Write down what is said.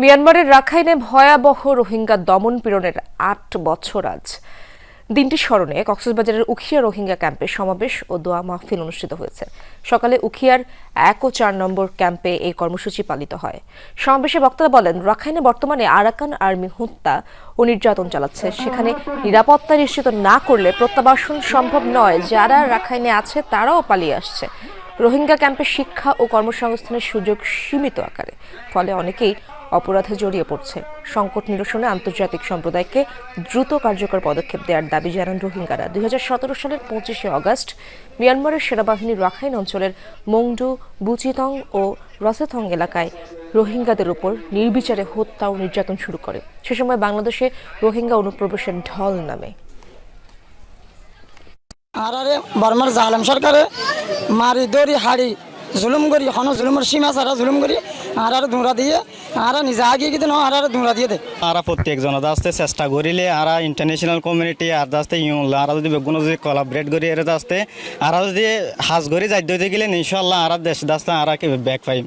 মিয়ানমারের রাখাইনে ভয়াবহ রোহিঙ্গা দমন পীড়নের আট বছর আজ। দিনটি স্মরণে কক্সবাজারের উখিয়া রোহিঙ্গা ক্যাম্পে সমাবেশ ও দোয়া মাহফিল অনুষ্ঠিত হয়েছে। সকালে উখিয়ার এক ও চার নম্বর ক্যাম্পে এই কর্মসূচি পালিত হয়। সমাবেশে বক্তারা বলেন, রাখাইনে বর্তমানে আরাকান আর্মি হত্যা ও নির্যাতন চালাচ্ছে। সেখানে নিরাপত্তা নিশ্চিত না করলে প্রত্যাবাসন সম্ভব নয়। যারা রাখাইনে আছে, তারাও পালিয়ে আসছে। রোহিঙ্গা ক্যাম্পে শিক্ষা ও কর্মসংস্থানের সুযোগ সীমিত আকারে, ফলে অনেকেই অপরাধে জড়িয়ে পড়ছে। সংকট নিরসনে আন্তর্জাতিক সম্প্রদায়কে দ্রুত কার্যকর পদক্ষেপ দেওয়ার দাবি জানান রোহিঙ্গারা। দুই হাজার সতেরো সালের পঁচিশে অগস্ট মিয়ানমারের সেনাবাহিনী রাখাইন অঞ্চলের মংডু, বুচিতং ও রসেথং এলাকায় রোহিঙ্গাদের উপর নির্বিচারে হত্যা ও নির্যাতন শুরু করে। সে সময় বাংলাদেশে রোহিঙ্গা অনুপ্রবেশের ঢল নামে। আর বর্মার জালেম সরকারে মারি দড়ি হাড়ি জুলুম করি, হন জুলুমের সীমা ছাড়া জুলুম করি আর আর ধুঁড়া দিয়ে আর নিজে আগিয়ে কিন্তু আর আর ধুঁড়া দিয়ে দে। আরা প্রত্যেকজন আসতে চেষ্টা করিলে, আরা ইন্টারন্যাশনাল কমিউনিটি আর আসতে ইউল আর যদি বেগুন যদি কোলাবরেট করি, এর আসতে আর যদি হাজ করি, যাইতে গেলে ইনশাল্লাহ আর দেশ দাস্তে আর ব্যাক পাইম